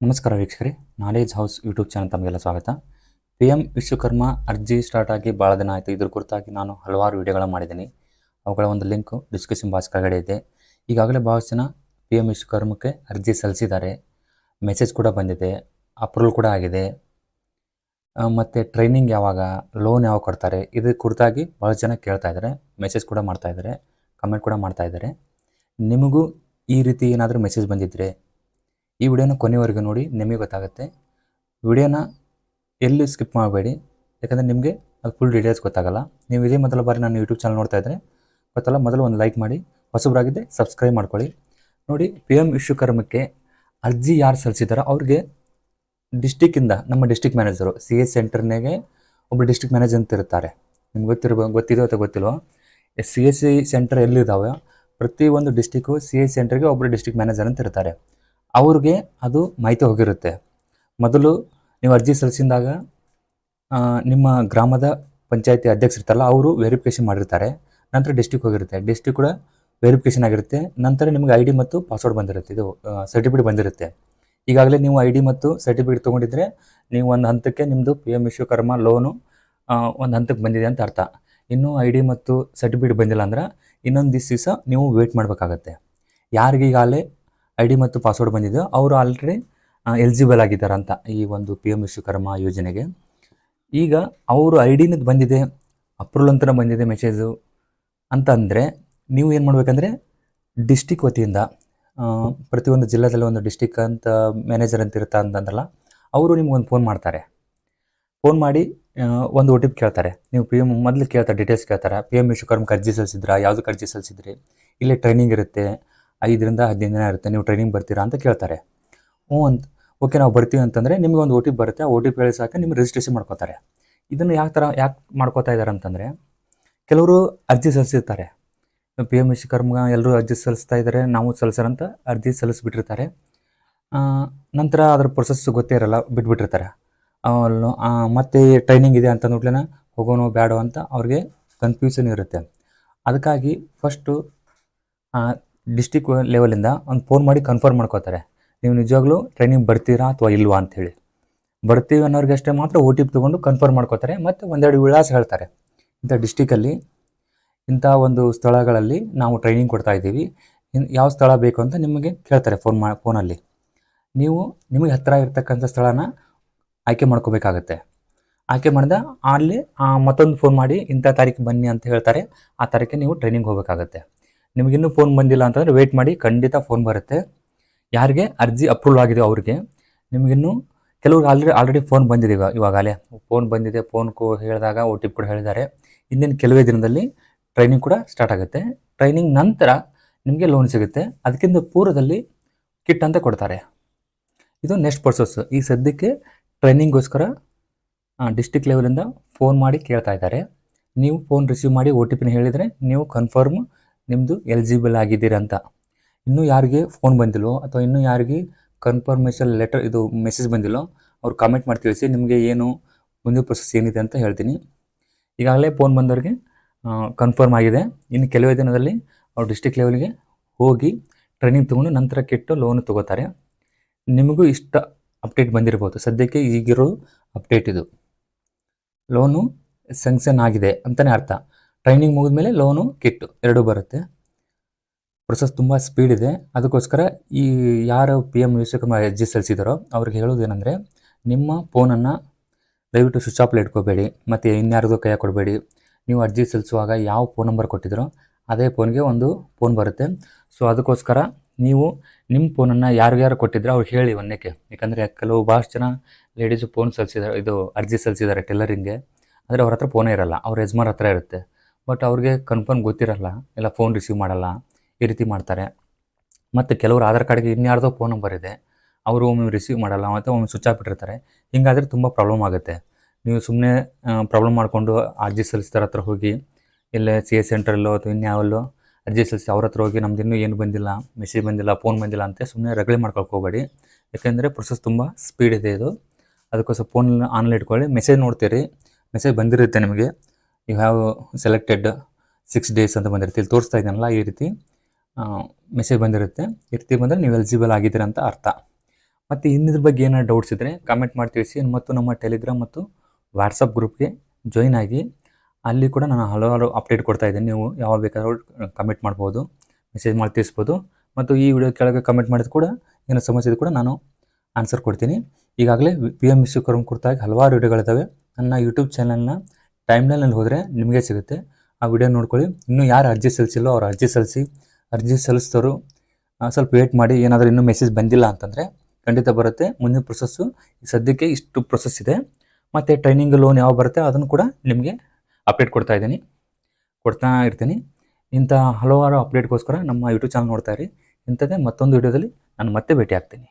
ನಮಸ್ಕಾರ ವೀಕ್ಷಕರೇ, knowledge house YouTube channel ತಮಗೆಲ್ಲ ಸ್ವಾಗತ. ಪಿ ಎಂ ವಿಶ್ವಕರ್ಮ ಅರ್ಜಿ ಸ್ಟಾರ್ಟ್ ಆಗಿ ಭಾಳ ದಿನ ಆಯಿತು. ಇದ್ರ ಕುರಿತಾಗಿ ನಾನು ಹಲವಾರು ವಿಡಿಯೋಗಳನ್ನು ಮಾಡಿದ್ದೀನಿ. ಅವುಗಳ ಒಂದು ಲಿಂಕು ಡಿಸ್ಕ್ರಿಪ್ಷನ್ ಬಾಕ್ಸ್ ಕೆಳಗಡೆ ಇದೆ. ಈಗಾಗಲೇ ಭಾಳಷ್ಟು ಜನ ಪಿ ಎಂ ವಿಶ್ವಕರ್ಮಕ್ಕೆ ಅರ್ಜಿ ಸಲ್ಲಿಸಿದ್ದಾರೆ. ಮೆಸೇಜ್ ಕೂಡ ಬಂದಿದೆ. ಅಪ್ರೂವಲ್ ಕೂಡ ಆಗಿದೆ. ಮತ್ತು ಟ್ರೈನಿಂಗ್ ಯಾವಾಗ, ಲೋನ್ ಯಾವಾಗ ಕೊಡ್ತಾರೆ, ಇದ್ರ ಕುರಿತಾಗಿ ಭಾಳ ಜನ ಕೇಳ್ತಾ ಇದ್ದಾರೆ. ಮೆಸೇಜ್ ಕೂಡ ಮಾಡ್ತಾ ಇದ್ದಾರೆ. ಕಮೆಂಟ್ ಕೂಡ ಮಾಡ್ತಾ ಇದ್ದಾರೆ. ನಿಮಗೂ ಈ ರೀತಿ ಏನಾದರೂ ಮೆಸೇಜ್ ಬಂದಿದ್ದರೆ ಈ ವಿಡಿಯೋನ ಕೊನೆವರೆಗೂ ನೋಡಿ, ನಿಮಗೆ ಗೊತ್ತಾಗುತ್ತೆ. ವಿಡಿಯೋನ ಎಲ್ಲಿ ಸ್ಕಿಪ್ ಮಾಡಬೇಡಿ, ಯಾಕಂದರೆ ನಿಮಗೆ ಅದು ಫುಲ್ ಡೀಟೇಲ್ಸ್ ಗೊತ್ತಾಗಲ್ಲ. ನೀವು ಇದೇ ಮೊದಲ ಬಾರಿ ನಾನು ಯೂಟ್ಯೂಬ್ ಚಾನಲ್ ನೋಡ್ತಾ ಇದ್ದರೆ ಗೊತ್ತಲ್ಲ, ಮೊದಲು ಒಂದು ಲೈಕ್ ಮಾಡಿ ಹೊಸಬರಾಗಿದ್ದೆ ಸಬ್ಸ್ಕ್ರೈಬ್ ಮಾಡ್ಕೊಳ್ಳಿ. ನೋಡಿ ಪಿ ಎಂ ವಿಶ್ವಕರ್ಮಕ್ಕೆ ಅರ್ಜಿ ಯಾರು ಸಲ್ಲಿಸಿದಾರೋ ಅವ್ರಿಗೆ ಡಿಸ್ಟಿಕ್ಕಿಂದ ನಮ್ಮ ಡಿಸ್ಟಿಕ್ ಮ್ಯಾನೇಜರು ಸಿ ಎಸ್ ಸೆಂಟರ್ನಾಗೆ ಒಬ್ಬರು ಡಿಸ್ಟಿಕ್ ಮ್ಯಾನೇಜರ್ ಅಂತ ಇರ್ತಾರೆ. ನಿಮ್ಗೆ ಗೊತ್ತಿರೋ ಗೊತ್ತಿದೆಯೋ ಅಥವಾ ಗೊತ್ತಿಲ್ವೋ ಸಿ ಎಸ್ ಸಿ ಸೆಂಟರ್ ಎಲ್ಲಿದ್ದಾವೆ ಪ್ರತಿ ಒಂದು ಡಿಸ್ಟಿಕ್ಕು ಸಿ ಎಸ್ ಸೆಂಟರ್ಗೆ ಒಬ್ಬರು ಡಿಸ್ಟಿಕ್ ಮ್ಯಾನೇಜರ್ ಅಂತ ಇರ್ತಾರೆ. ಅವ್ರಿಗೆ ಅದು ಮಾಹಿತಿ ಹೋಗಿರುತ್ತೆ. ಮೊದಲು ನೀವು ಅರ್ಜಿ ಸಲ್ಲಿಸಿದಾಗ ನಿಮ್ಮ ಗ್ರಾಮದ ಪಂಚಾಯತಿ ಅಧ್ಯಕ್ಷರಿರ್ತಾರಲ್ಲ ಅವರು ವೆರಿಫಿಕೇಷನ್ ಮಾಡಿರ್ತಾರೆ. ನಂತರ ಡಿಸ್ಟಿಕ್ ಹೋಗಿರುತ್ತೆ. ಡಿಸ್ಟಿಕ್ ಕೂಡ ವೆರಿಫಿಕೇಷನ್ ಆಗಿರುತ್ತೆ. ನಂತರ ನಿಮಗೆ ಐ ಡಿ ಮತ್ತು ಪಾಸ್ವರ್ಡ್ ಬಂದಿರುತ್ತೆ. ಇದು ಸರ್ಟಿಫಿಕೇಟ್ ಬಂದಿರುತ್ತೆ. ಈಗಾಗಲೇ ನೀವು ಐ ಡಿ ಮತ್ತು ಸರ್ಟಿಫಿಕೇಟ್ ತೊಗೊಂಡಿದ್ರೆ ನೀವು ಒಂದು ಹಂತಕ್ಕೆ ನಿಮ್ಮದು ಪಿ ಎಂ ವಿಶ್ವಕರ್ಮ ಲೋನು ಒಂದು ಹಂತಕ್ಕೆ ಬಂದಿದೆ ಅಂತ ಅರ್ಥ. ಇನ್ನೂ ಐ ಡಿ ಮತ್ತು ಸರ್ಟಿಫಿಕೇಟ್ ಬಂದಿಲ್ಲ ಅಂದ್ರೆ ಇನ್ನೊಂದು ದಿವಸ ನೀವು ವೇಟ್ ಮಾಡಬೇಕಾಗತ್ತೆ. ಯಾರಿಗೆ ಈಗಾಗಲೇ ಐ ಡಿ ಮತ್ತು ಪಾಸ್ವರ್ಡ್ ಬಂದಿದ್ದು ಅವರು ಆಲ್ರೆಡಿ ಎಲಿಜಿಬಲ್ ಆಗಿದ್ದಾರೆ ಅಂತ ಈ ಒಂದು ಪಿ ಎಂ ವಿಶ್ವಕರ್ಮ ಯೋಜನೆಗೆ. ಈಗ ಅವರು ಐ ಡಿನದ್ದು ಬಂದಿದೆ ಅಪ್ರೂವಲ್ ಅಂತ ಬಂದಿದೆ ಮೆಸೇಜು ಅಂತಂದರೆ ನೀವು ಏನು ಮಾಡಬೇಕಂದ್ರೆ ಡಿಸ್ಟಿಕ್ ವತಿಯಿಂದ ಪ್ರತಿಯೊಂದು ಜಿಲ್ಲೆದಲ್ಲಿ ಒಂದು ಡಿಸ್ಟಿಕ್ ಅಂತ ಮ್ಯಾನೇಜರ್ ಅಂತ ಇರ್ತಾ ಅಂತಂದ್ರಲ್ಲ, ಅವರು ನಿಮ್ಗೊಂದು ಫೋನ್ ಮಾಡ್ತಾರೆ. ಫೋನ್ ಮಾಡಿ ಒಂದು ಒ ಟಿ ಪಿ ಕೇಳ್ತಾರೆ. ನೀವು ಪಿ ಎಂ ಮೊದಲು ಕೇಳ್ತಾರೆ ಡೀಟೇಲ್ಸ್ ಕೇಳ್ತಾರೆ. ಪಿ ಎಂ ವಿಶ್ವಕರ್ಮಕ್ಕೆ ಅರ್ಜಿ ಸಲ್ಲಿಸಿದ್ರಾ ಯಾವುದಕ್ಕೆ ಅರ್ಜಿ ಸಲ್ಲಿಸಿದ್ರಿ, ಇಲ್ಲಿ ಟ್ರೈನಿಂಗ್ ಇರುತ್ತೆ ಐದರಿಂದ ಹದಿನೈದು ದಿನ ಇರುತ್ತೆ. ನೀವು ಟ್ರೈನಿಂಗ್ ಬರ್ತೀರಾ ಅಂತ ಕೇಳ್ತಾರೆ. ಹ್ಞೂ ಅಂತ ಓಕೆ ನಾವು ಬರ್ತೀವಿ ಅಂತಂದರೆ ನಿಮಗೆ ಒಂದು ಓ ಟಿ ಪಿ ಬರುತ್ತೆ. ಆ ಓ ಟಿ ಪಿ ಹೇಳಿ ಸಾಕು ನಿಮ್ಗೆ ರಿಜಿಸ್ಟ್ರೇಷನ್ ಮಾಡ್ಕೋತಾರೆ. ಇದನ್ನು ಯಾವ ಥರ ಯಾಕೆ ಮಾಡ್ಕೋತಾ ಇದ್ದಾರೆ ಅಂತಂದರೆ, ಕೆಲವರು ಅರ್ಜಿ ಸಲ್ಲಿಸಿರ್ತಾರೆ. ಪಿ ಎಂ ವಿಶ್ವಕರ್ಮ ಎಲ್ಲರೂ ಅರ್ಜಿ ಸಲ್ಲಿಸ್ತಾ ಇದ್ದಾರೆ ನಾವು ಸಲ್ಲಿಸೋರಂತ ಅರ್ಜಿ ಸಲ್ಲಿಸ್ಬಿಟ್ಟಿರ್ತಾರೆ. ನಂತರ ಅದರ ಪ್ರೊಸೆಸ್ ಗೊತ್ತೇ ಇರಲ್ಲ, ಬಿಟ್ಬಿಟ್ಟಿರ್ತಾರೆ. ಅವನು ಮತ್ತೆ ಟ್ರೈನಿಂಗ್ ಇದೆ ಅಂತ ನೋಡ್ಲೇನ ಹೋಗೋನೋ ಬ್ಯಾಡೋ ಅಂತ ಅವ್ರಿಗೆ ಕನ್ಫ್ಯೂಷನ್ ಇರುತ್ತೆ. ಅದಕ್ಕಾಗಿ ಫಸ್ಟು ಡಿಸ್ಟಿಕ್ ಲೆವೆಲಿಂದ ಒಂದು ಫೋನ್ ಮಾಡಿ ಕನ್ಫರ್ಮ್ ಮಾಡ್ಕೋತಾರೆ ನೀವು ನಿಜವಾಗ್ಲೂ ಟ್ರೈನಿಂಗ್ ಬರ್ತೀರಾ ಅಥವಾ ಇಲ್ವಾ ಅಂಥೇಳಿ ಬರ್ತೀವಿ ಅನ್ನೋರಿಗೆ ಅಷ್ಟೇ ಮಾತ್ರ ಓ ಟಿ ಪಿ ತೊಗೊಂಡು ಕನ್ಫರ್ಮ್ ಮಾಡ್ಕೋತಾರೆ ಮತ್ತು ಒಂದೆರಡು ವಿಳಾಸ ಹೇಳ್ತಾರೆ. ಇಂಥ ಡಿಸ್ಟಿಕಲ್ಲಿ ಇಂಥ ಒಂದು ಸ್ಥಳಗಳಲ್ಲಿ ನಾವು ಟ್ರೈನಿಂಗ್ ಕೊಡ್ತಾ ಇದ್ದೀವಿ. ಯಾವ ಸ್ಥಳ ಬೇಕು ಅಂತ ನಿಮಗೆ ಕೇಳ್ತಾರೆ ಫೋನ್ ಮಾ ಫೋನಲ್ಲಿ ನೀವು ನಿಮಗೆ ಹತ್ತಿರ ಇರ್ತಕ್ಕಂಥ ಸ್ಥಳನ ಆಯ್ಕೆ ಮಾಡ್ಕೋಬೇಕಾಗತ್ತೆ. ಆಯ್ಕೆ ಮಾಡಿದ ಅಲ್ಲಿ ಮತ್ತೊಂದು ಫೋನ್ ಮಾಡಿ ಇಂಥ ತಾರೀಕು ಬನ್ನಿ ಅಂತ ಹೇಳ್ತಾರೆ. ಆ ತಾರೀಕಿಗೆ ನೀವು ಟ್ರೈನಿಂಗ್ ಹೋಗಬೇಕಾಗತ್ತೆ. ನಿಮಗಿನ್ನೂ ಫೋನ್ ಬಂದಿಲ್ಲ ಅಂತಂದರೆ ವೆಯ್ಟ್ ಮಾಡಿ ಖಂಡಿತ ಫೋನ್ ಬರುತ್ತೆ. ಯಾರಿಗೆ? ಅರ್ಜಿ ಅಪ್ರೂವ್ ಆಗಿದೆ ಅವ್ರಿಗೆ. ನಿಮಗಿನ್ನೂ ಕೆಲವ್ರು ಆಲ್ರೆಡಿ ಆಲ್ರೆಡಿ ಫೋನ್ ಬಂದಿದೆ ಇವಾಗ ಇವಾಗಲೇ. ಫೋನ್ ಬಂದಿದೆ ಫೋನ್ ಕೋ ಹೇಳಿದಾಗ ಒ ಟಿ ಪಿ ಕೂಡ ಹೇಳಿದ್ದಾರೆ. ಇಂದಿನ ಕೆಲವೇ ದಿನದಲ್ಲಿ ಟ್ರೈನಿಂಗ್ ಕೂಡ ಸ್ಟಾರ್ಟ್ ಆಗುತ್ತೆ. ಟ್ರೈನಿಂಗ್ ನಂತರ ನಿಮಗೆ ಲೋನ್ ಸಿಗುತ್ತೆ. ಅದಕ್ಕಿಂತ ಪೂರ್ವದಲ್ಲಿ ಕಿಟ್ ಅಂತ ಕೊಡ್ತಾರೆ. ಇದು ನೆಕ್ಸ್ಟ್ ಪ್ರೊಸೆಸ್ ಈ ಸದ್ಯಕ್ಕೆ ಟ್ರೈನಿಂಗ್ಗೋಸ್ಕರ ಡಿಸ್ಟಿಕ್ ಲೆವೆಲಿಂದ ಫೋನ್ ಮಾಡಿ ಕೇಳ್ತಾ ಇದ್ದಾರೆ. ನೀವು ಫೋನ್ ರಿಸೀವ್ ಮಾಡಿ ಒ ಟಿ ಪಿನ ಹೇಳಿದರೆ ನೀವು ಕನ್ಫರ್ಮ್ ನಿಮ್ಮದು ಎಲಿಜಿಬಲ್ ಆಗಿದ್ದೀರ ಅಂತ ಇನ್ನೂ ಯಾರಿಗೆ ಫೋನ್ ಬಂದಿಲ್ಲೋ ಅಥವಾ ಇನ್ನೂ ಯಾರಿಗೆ ಕನ್ಫರ್ಮೇಷನ್ ಲೆಟರ್ ಇದು ಮೆಸೇಜ್ ಬಂದಿಲ್ಲೋ ಅವ್ರು ಕಾಮೆಂಟ್ ಮಾಡಿ ತಿಳಿಸಿ, ನಿಮಗೆ ಏನು ಮುಂದಿನ ಪ್ರೊಸೆಸ್ ಏನಿದೆ ಅಂತ ಹೇಳ್ತೀನಿ. ಈಗಾಗಲೇ ಫೋನ್ ಬಂದವ್ರಿಗೆ ಕನ್ಫರ್ಮ್ ಆಗಿದೆ. ಇನ್ನು ಕೆಲವೇ ದಿನದಲ್ಲಿ ಅವ್ರು ಡಿಸ್ಟಿಕ್ ಲೆವೆಲ್ಗೆ ಹೋಗಿ ಟ್ರೈನಿಂಗ್ ತೊಗೊಂಡು ನಂತರ ಕೆಟ್ಟು ಲೋನ್ ತೊಗೋತಾರೆ. ನಿಮಗೂ ಇಷ್ಟ ಅಪ್ಡೇಟ್ ಬಂದಿರ್ಬೋದು. ಸದ್ಯಕ್ಕೆ ಈಗಿರೋ ಅಪ್ಡೇಟ್ ಇದು. ಲೋನು ಸ್ಯಾಂಕ್ಷನ್ ಆಗಿದೆ ಅಂತಲೇ ಅರ್ಥ. ಟ್ರೈನಿಂಗ್ ಮುಗಿದ ಮೇಲೆ ಲೋನು, ಕಿಟ್ಟು ಎರಡೂ ಬರುತ್ತೆ. ಪ್ರೊಸೆಸ್ ತುಂಬ ಸ್ಪೀಡ್ ಇದೆ. ಅದಕ್ಕೋಸ್ಕರ ಈ ಯಾರು ಪಿ ಎಂ ವಿಶ್ವಕರ್ಮ ಅರ್ಜಿ ಸಲ್ಲಿಸಿದಾರೋ ಅವ್ರಿಗೆ ಹೇಳೋದೇನೆಂದರೆ ನಿಮ್ಮ ಫೋನನ್ನು ದಯವಿಟ್ಟು ಸ್ವಿಚ್ ಆಫ್ಲಿ ಇಟ್ಕೋಬೇಡಿ ಮತ್ತು ಇನ್ಯಾರಿಗೂ ಕೈ ಕೊಡಬೇಡಿ. ನೀವು ಅರ್ಜಿ ಸಲ್ಲಿಸುವಾಗ ಯಾವ ಫೋನ್ ನಂಬರ್ ಕೊಟ್ಟಿದ್ದರೋ ಅದೇ ಫೋನ್ಗೆ ಒಂದು ಫೋನ್ ಬರುತ್ತೆ. ಸೊ ಅದಕ್ಕೋಸ್ಕರ ನೀವು ನಿಮ್ಮ ಫೋನನ್ನು ಯಾರಿಗ್ಯಾರು ಕೊಟ್ಟಿದ್ರೆ ಅವ್ರು ಹೇಳಿ ಒಂದಕ್ಕೆ ಯಾಕಂದರೆ ಕೆಲವು ಭಾಳಷ್ಟು ಜನ ಲೇಡೀಸು ಫೋನ್ ಸಲ್ಲಿಸಿದ್ದಾರೆ ಇದು ಅರ್ಜಿ ಸಲ್ಲಿಸಿದ್ದಾರೆ ಟೆಲ್ಲರಿಂಗ್ಗೆ ಆದರೆ ಅವ್ರ ಹತ್ರ ಫೋನೇ ಇರಲ್ಲ. ಅವ್ರ ಯಜಮಾನ್ ಹತ್ರ ಇರುತ್ತೆ. ಬಟ್ ಅವ್ರಿಗೆ ಕನ್ಫರ್ಮ್ ಗೊತ್ತಿರಲ್ಲ. ಇಲ್ಲ ಫೋನ್ ರಿಸೀವ್ ಮಾಡಲ್ಲ. ಈ ರೀತಿ ಮಾಡ್ತಾರೆ. ಮತ್ತು ಕೆಲವರು ಆಧಾರ್ ಕಾರ್ಡ್ಗೆ ಇನ್ಯಾರ್ದೋ ಫೋನ್ ನಂಬರ್ ಇದೆ. ಅವರು ಒಮ್ಮೆ ರಿಸೀವ್ ಮಾಡಲ್ಲ, ಮತ್ತು ಒಮ್ಮೆ ಸ್ವಿಚ್ ಆಫ್ ಹಿಂಗಾದರೆ ತುಂಬ ಪ್ರಾಬ್ಲಮ್ ಆಗುತ್ತೆ. ನೀವು ಸುಮ್ಮನೆ ಪ್ರಾಬ್ಲಮ್ ಮಾಡಿಕೊಂಡು ಅರ್ಜಿ ಸಲ್ಲಿಸ್ತಾರ ಹತ್ರ ಹೋಗಿ, ಇಲ್ಲೇ ಸಿ ಎಸ್ ಸೆಂಟ್ರಲ್ಲೋ ಅಥವಾ ಇನ್ಯಾವಲ್ಲೋ ಅರ್ಜಿ ಸಲ್ಲಿಸಿ ಅವ್ರ ಹತ್ರ ಹೋಗಿ ನಮ್ದು ಇನ್ನೂ ಏನು ಬಂದಿಲ್ಲ ಮೆಸೇಜ್ ಬಂದಿಲ್ಲ ಫೋನ್ ಬಂದಿಲ್ಲ ಅಂತ ಸುಮ್ಮನೆ ರಗಳೆ ಮಾಡ್ಕೊಳ್ಕೋಬೇಡಿ ಯಾಕೆಂದರೆ ಪ್ರೊಸೆಸ್ ತುಂಬ ಸ್ಪೀಡ್ ಇದೆ ಇದು. ಅದಕ್ಕೋಸ್ಕರ ಫೋನ್ ಆನ್ಲೈನ್ ಇಟ್ಕೊಳ್ಳಿ. ಮೆಸೇಜ್ ನೋಡ್ತೀರಿ. ಮೆಸೇಜ್ ಬಂದಿರುತ್ತೆ ನಿಮಗೆ. You have selected six days ಅಂತ ಬಂದಿರುತ್ತೆ. ಇಲ್ಲಿ ತೋರಿಸ್ತಾ ಇದ್ದಾನಲ್ಲ ಈ ರೀತಿ ಮೆಸೇಜ್ ಬಂದಿರುತ್ತೆ. ಈ ರೀತಿ ಬಂದರೆ ನೀವು ಎಲಿಜಿಬಲ್ ಆಗಿದ್ದೀರ ಅಂತ ಅರ್ಥ. ಮತ್ತು ಇನ್ನಿದ್ರ ಬಗ್ಗೆ ಏನಾದ್ರು ಡೌಟ್ಸ್ ಇದ್ದರೆ ಕಮೆಂಟ್ ಮಾಡಿ ತಿಳಿಸಿ. ಮತ್ತು ನಮ್ಮ ಟೆಲಿಗ್ರಾಮ್ ಮತ್ತು ವಾಟ್ಸಪ್ ಗ್ರೂಪ್ಗೆ ಜಾಯಿನ್ ಆಗಿ ಅಲ್ಲಿ ಕೂಡ ನಾನು ಹಲವಾರು ಅಪ್ಡೇಟ್ ಕೊಡ್ತಾ ಇದ್ದೀನಿ. ನೀವು ಯಾವಾಗ ಬೇಕಾದ್ರೂ ಕಮೆಂಟ್ ಮಾಡ್ಬೋದು ಮೆಸೇಜ್ ಮಾಡಿ ತಿಳಿಸ್ಬೋದು. ಮತ್ತು ಈ ವಿಡಿಯೋ ಕೆಳಗೆ ಕಮೆಂಟ್ ಮಾಡಿದ ಕೂಡ ಏನೋ ಸಮಸ್ಯೆ ಕೂಡ ನಾನು ಆನ್ಸರ್ ಕೊಡ್ತೀನಿ. ಈಗಾಗಲೇ ಪಿ ಎಂ ವಿಶ್ವಕರ್ಮ ಕುರಿತಾಗಿ ಹಲವಾರು ವಿಡಿಯೋಗಳಿದ್ದಾವೆ ನನ್ನ ಯೂಟ್ಯೂಬ್ ಚಾನಲ್ನ ಟೈಮ್ಲೈನಲ್ಲಿ ಹೋದರೆ ನಿಮಗೆ ಸಿಗುತ್ತೆ. ಆ ವಿಡಿಯೋ ನೋಡ್ಕೊಳ್ಳಿ. ಇನ್ನೂ ಯಾರು ಅರ್ಜಿ ಸಲ್ಲಿಸಿಲ್ಲೋ ಅವ್ರು ಅರ್ಜಿ ಸಲ್ಲಿಸಿ, ಅರ್ಜಿ ಸಲ್ಲಿಸಿದವರು ಸ್ವಲ್ಪ ವೇಟ್ ಮಾಡಿ, ಏನಾದರೂ ಇನ್ನೂ ಮೆಸೇಜ್ ಬಂದಿಲ್ಲ ಅಂತಂದರೆ ಖಂಡಿತ ಬರುತ್ತೆ. ಮುಂದಿನ ಪ್ರೊಸೆಸ್ಸು ಸದ್ಯಕ್ಕೆ ಇಷ್ಟು ಪ್ರೊಸೆಸ್ ಇದೆ. ಮತ್ತು ಟ್ರೈನಿಂಗ್ ಲೋನ್ ಯಾವ ಬರುತ್ತೆ ಅದನ್ನು ಕೂಡ ನಿಮಗೆ ಅಪ್ಡೇಟ್ ಕೊಡ್ತಾ ಇದ್ದೀನಿ. ಕೊಡ್ತಾ ಇರ್ತೀನಿ. ಇಂಥ ಹಲವಾರು ಅಪ್ಡೇಟ್ಗೋಸ್ಕರ ನಮ್ಮ ಯೂಟ್ಯೂಬ್ ಚಾನಲ್ ನೋಡ್ತಾ ಇರಿ. ಇಂಥದ್ದೇ ಮತ್ತೊಂದು ವಿಡಿಯೋದಲ್ಲಿ ನಾನು ಮತ್ತೆ ಭೇಟಿ ಆಗ್ತೀನಿ